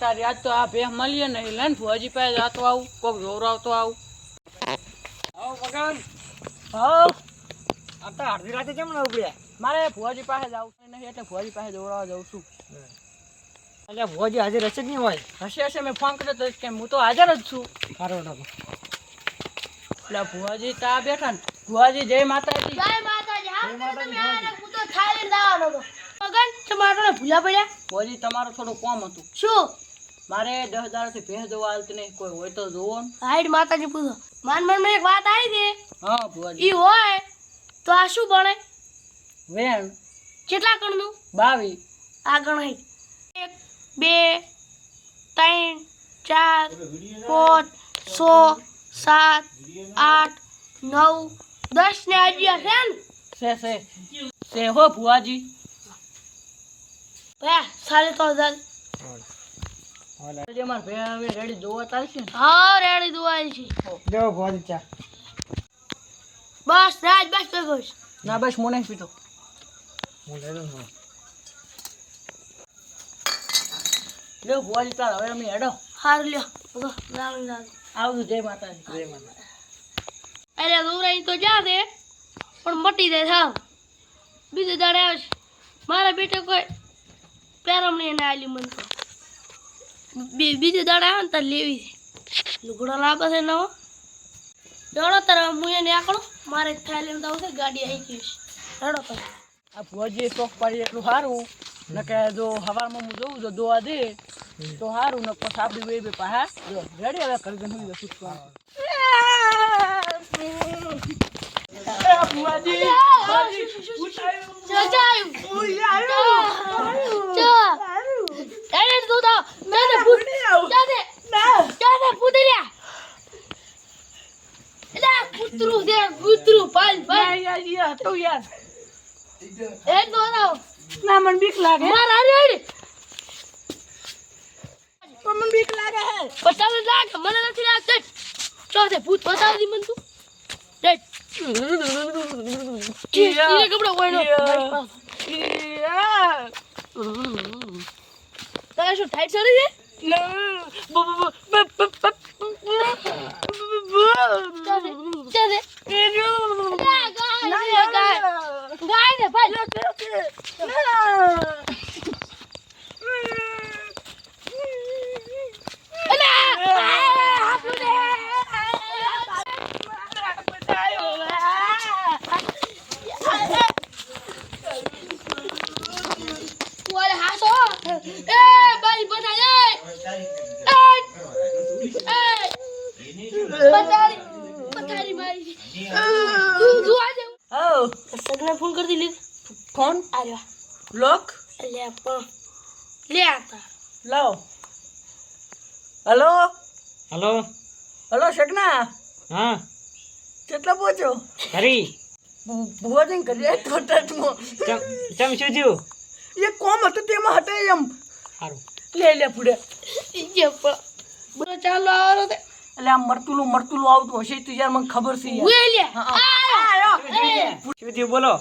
તારી આજ તો આ ભેહ મળીએ ને લઈને ભુવાજી પાસે જાતો આવું કોક જોવરાવતો આવું. આવો મગન હા આ તો અડધી રાતે કેમ ન ઉભ્યા મારે ભુવાજી પાસે જવું નહીં એટલે ભુવાજી પાસે જોવરાવા જાઉં છું. એટલે ભોજી હાજર હશે જ નહીં હોય? હશે હશે મેં ફોન કર્યો તો કે હું તો હાજર જ છું. સારો ડાકો એટલે ભુવાજી તા બેઠા ને. ભુવાજી જય માતાજી. જય માતાજી. હા તમે આને હું તો થાઈલેન્ડ આવવાનો હતો. મગન તમારો ભૂલા પડ્યા? ભુવાજી તમારું થોડું કોમ હતું. શું? મારે દસ હજારથી ભેંસ જોવા આવતી નહીં કોઈ હોય તો જોવો હાઈડ માતાજી પૂછો. માન મનમાં એક વાત આવી છે. હા ભુવાજી. ઈ હોય તો આ શું બને વેણ. કેટલા કણનું બાવી. આ ગણાય. એક બે ત્રણ ચાર પાંચ છ સાત આઠ નવ દસ ને આજી છે ને? સે સે સે હો ભુવાજી. ભયા સારી તો હજાર. જે મારે ભેહ હવે રેડી જોવા ચાલશે ને? હા રેડી દુવાય છે જો ભોજી ચા. બસ રાજ બસ ભેગો છે ના બસ મને પીતો હું લઈ લઉં લ્યો ભુવાજી તાર હવે અમે હેડો. હારું લ્યો. બોલો, રામ રામ આવતું જય માતાજી. જય માતા. અરે દોરાઈ તો જાશે પણ મટી જાય સાવ બીજે દાડે આવશે. મારા બેટે કોઈ પેરમણી એને આલી મન બીજે દાડા આવે ને તાર લેવી લુગડો લાવે છે નવો દોડો તારે હું એને આકડો મારે થાઈલેન્ડ તો આવશે ગાડી આવી ગઈ છે. રડો તાર. આ ભુવાજી શોખ પાડી એટલું સારું ને કે જો હવારમાં હું જોઉં તો દોવા દે. તો સારું ને પછી આપણી બે બે પાહા જો રેડી હવે કરી દે હું જશું ભુવાજી કૂતરું કૂતરું પાલ પાલ. યાર યાર તો યાર. એ દોરાવ ના મને બીક લાગે. માર હારી તો મને બીક લાગે હે. પચાસ લાખ મને નથી લાગતું. તો તે ભૂત બતાવી દી મને તું. દેખ ચીરે કપડો કોઈનો તારે શું ટાઈટ સરી છે? ચાલે ચાલે ગાય ગાય ગાય ને મારી તું જોવા ઓ સગને ફોન કરી દી લે ફોન આર્યા લોક લે પણ લે આતા લાવ હલો હલો હલો સગના હા કેટલા પહોંચ્યો ખરી ભુવાજી કરી તો ટચમાં ચમ ચમ શું થયું એ કોમ હતું તેમાં હટે એમ સારું લે લે બોલો ચાલો આવો તે. એટલે આ મરતુલું મરતુલું આવતું હશે તો યાર મને ખબર છે. શું થયું? બોલો.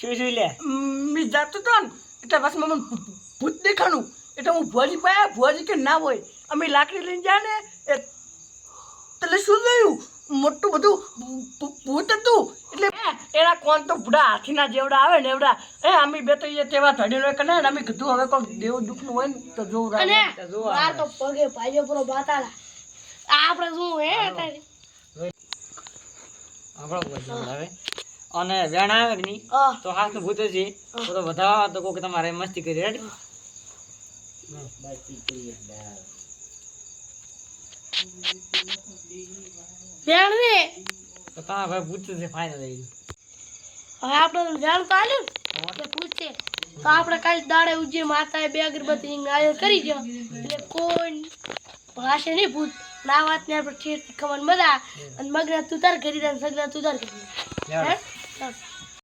શું શું લે? મ, જાતો તો ને એટલે બસ મને ભૂત દેખાણું. એટલે હું ભુવાજી પાયા ભુવાજી કે ના હોય. અમે લાકડી લઈને જાય ને એ એટલે શું થયું? મોટું બધું ભૂત હતું. એટલે એના કોણ તો બુડા હાથીના જેવડા આવે ને એવડા. એ અમે બે તો એ તેવા ધડીનો કરે ને અમે કીધું હવે કોઈ દેવ દુઃખનું હોય ને તો જોવું અને રાખે તો જોવું માર તો પગે ભાઈઓ પર બાતાલા આપણે શું હે આપણો હવે અને વેણ આવે કે નહીં? તો હાથનું ભૂત છે તો તો તો કોક તમારે મસ્તી કરી રેડી? વેણ ને તો ભાઈ ભૂત છે ફાઇનલ હવે આપણે વેણ તો આલ્યું ને? પૂછે. તો આપણે કાલ દાડે ઉજે માતાએ બે અગરબત્તી નારિયેળ કરી દો એટલે કોઈ ભાષે નહીં ભૂત. ના વાત ને આપણે ઠેર ખબર મજા અને મગના તું તાર કરી દે સગના તું તાર કરી દે.